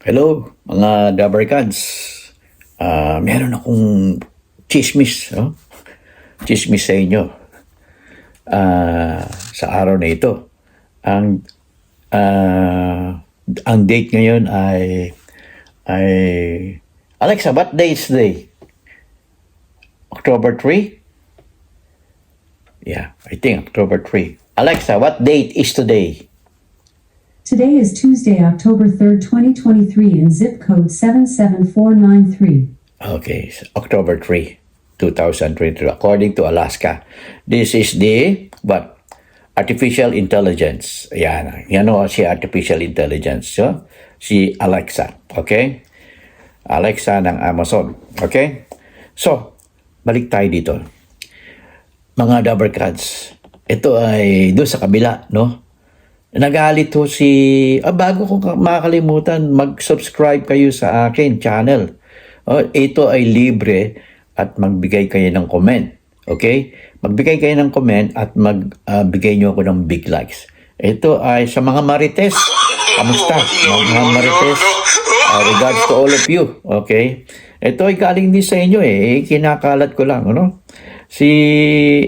Hello, mga Dabarkads. Ah, meron akong chismis, oh? Chismis sa inyo. Ah, sa araw na ito. Ang ah, ang date ngayon ay ay Alexa, what day is today? October 3? Yeah, I think October 3. Alexa, what date is today? Today is Tuesday, October 3rd, 2023, and zip code 77493. Okay, October 3, 2022, according to Alaska. This is the, what? Artificial intelligence. Yan. Yan o si artificial intelligence. So, si Alexa. Okay? Alexa ng Amazon. Okay? So, balik tayo dito. Mga Dabarkads, ito ay doon sa kabila, no? Nagalit ho si, ah, bago ko ka- makakalimutan, mag-subscribe kayo sa akin channel. Oh, ito ay libre at magbigay kayo ng comment. Okay? Magbigay kayo ng comment at magbigay nyo ako ng big likes. Ito ay sa mga marites. Kamusta? Mga marites. Uh, regards to all of you. Okay? Ito ay galing din sa inyo eh. Kinakalat ko lang. Ano? Si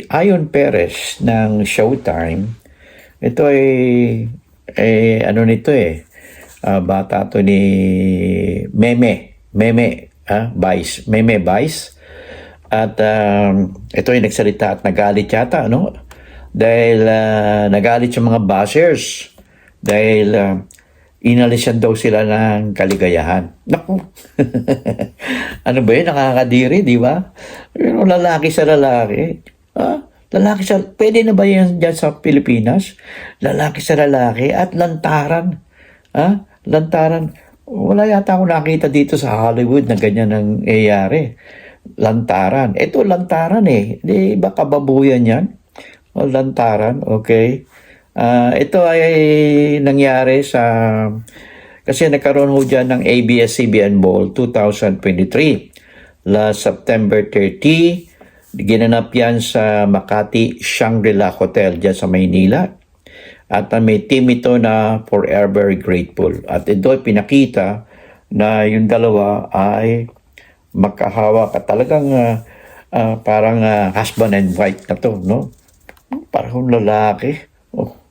Ayon Perez ng Showtime ito ay, eh, ano nito eh, ah, bata to ni Meme, Meme, ah, Vice, Meme Vice. At um, ito ay nagsalita at nagalit yata, no? Dahil ah, nagalit yung mga bashers. Dahil ah, inalisan daw sila ng kaligayahan. Naku! ano ba yun? Nakakadiri, di ba? Pero lalaki sa lalaki. Ah, lalaki sa... Pwede na ba yan dyan sa Pilipinas? Lalaki sa lalaki at lantaran. Ah, lantaran. Wala yata ako nakita dito sa Hollywood na ganyan ang nangyayari. Lantaran. Ito lantaran eh. Di ba kababuyan yan? O, lantaran, okay. Ah, ito ay nangyari sa kasi nagkaroon ho dyan ng ABS-CBN Bowl 2023 last September 30 ginanap yan sa Makati Shangri-La Hotel dyan sa Maynila at uh, may team ito na forever grateful at ito ay pinakita na yung dalawa ay magkahawak at talagang ah, ah, parang ah, husband and wife na to no parang lalaki oh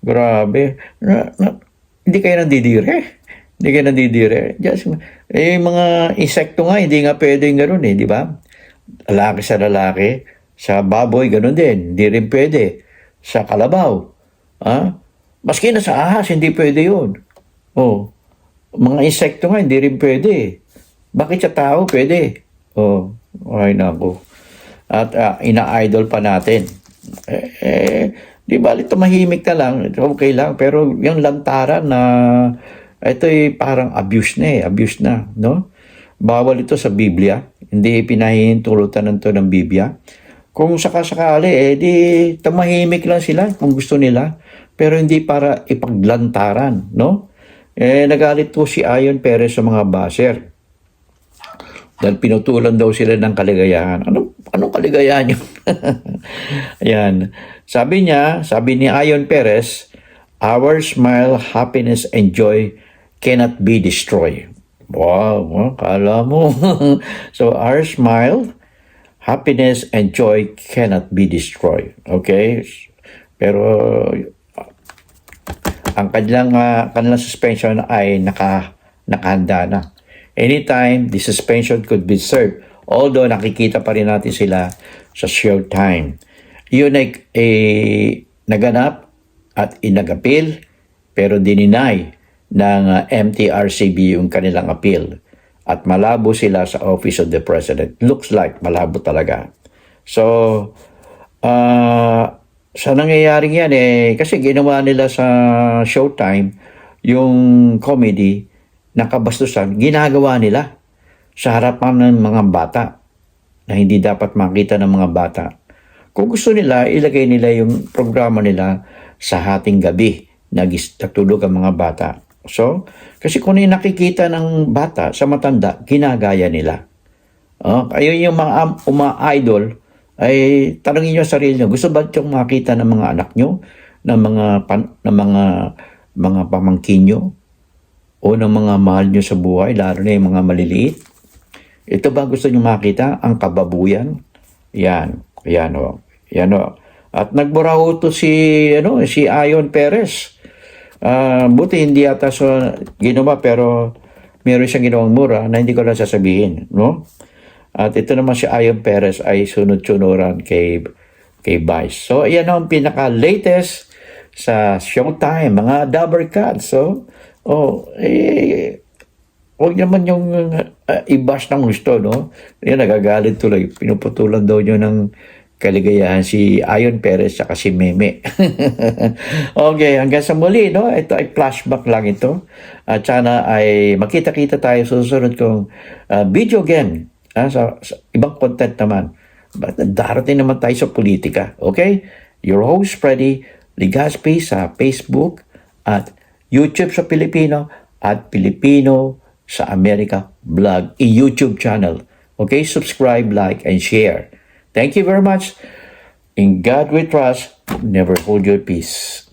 Grabe. Na, na, hindi kayo nandidire. Hindi kayo nandidire. Just, eh, mga insekto nga, hindi nga pwedeng gano'n eh, di ba? Lalaki sa lalaki. Sa baboy, gano'n din. Hindi rin pwede. Sa kalabaw. Ha? Maski na sa ahas, hindi pwede yun. Oh. Mga insekto nga, hindi rin pwede. Bakit sa tao pwede? Oh. Ay, naku. At ah, ina-idol pa natin. Eh, eh, di ba, tumahimik na lang, okay lang. Pero yung lantaran na, ito ay parang abuse na eh, abuse na, no? Bawal ito sa Biblia, hindi pinahihintulutan ng to ng Biblia. Kung sakasakali, eh, di tumahimik lang sila kung gusto nila, pero hindi para ipaglantaran, no? Eh, nagalit po si Ayon Perez sa mga baser dahil pinutulan daw sila ng kaligayahan. Ano, anong kaligayahan yun? Ayan. Sabi niya, sabi ni Ayon Perez, our smile, happiness, and joy cannot be destroyed. Wow, wow kala mo. so our smile, happiness, and joy cannot be destroyed. Okay? Pero ang kanilang, uh, kanilang suspension ay naka, nakahanda na. Anytime, the suspension could be served. Although nakikita pa rin natin sila sa show time. Yun ay eh, naganap at inagapil pero dininay ng uh, MTRCB yung kanilang appeal. At malabo sila sa Office of the President. Looks like malabo talaga. So, uh, sa nangyayaring yan eh, kasi ginawa nila sa Showtime yung comedy na kabastusan, ginagawa nila sa harapan ng mga bata na hindi dapat makita ng mga bata. Kung gusto nila, ilagay nila yung programa nila sa hating gabi na gis- natulog ang mga bata. So, kasi kung yung nakikita ng bata sa matanda, ginagaya nila. Oh, ayun yung mga um, uma-idol, ay tanongin niyo sa sarili niyo, gusto ba yung makita ng mga anak niyo, ng mga pan, ng mga mga pamangkin niyo o ng mga mahal nyo sa buhay, lalo na yung mga maliliit. Ito ba gusto nyo makita? Ang kababuyan? Yan. Yan o. Yan o. At nagbura to si, ano, si Ayon Perez. Ah, buti hindi yata so ginawa pero meron siyang ginawang mura na hindi ko lang sasabihin, no? At ito naman si Ayon Perez ay sunod-sunuran kay kay Vice. So, yan ang pinaka-latest sa Showtime, mga Dabber Cats. So, oh, eh, Huwag naman yung uh, i-bash ng gusto, no? Yan, nagagalit tuloy. Pinuputulan daw nyo ng kaligayahan si Ayon Perez at si Meme. okay, hanggang sa muli, no? Ito ay flashback lang ito. At sana ay makita-kita tayo sa susunod kong uh, video game. ah, sa, sa ibang content naman. But darating naman tayo sa politika. Okay? Your host, Freddy Ligaspi sa Facebook at YouTube sa Pilipino at Pilipino sa Amerika Vlog i-YouTube channel. Okay? Subscribe, like, and share. Thank you very much. In God we trust. Never hold your peace.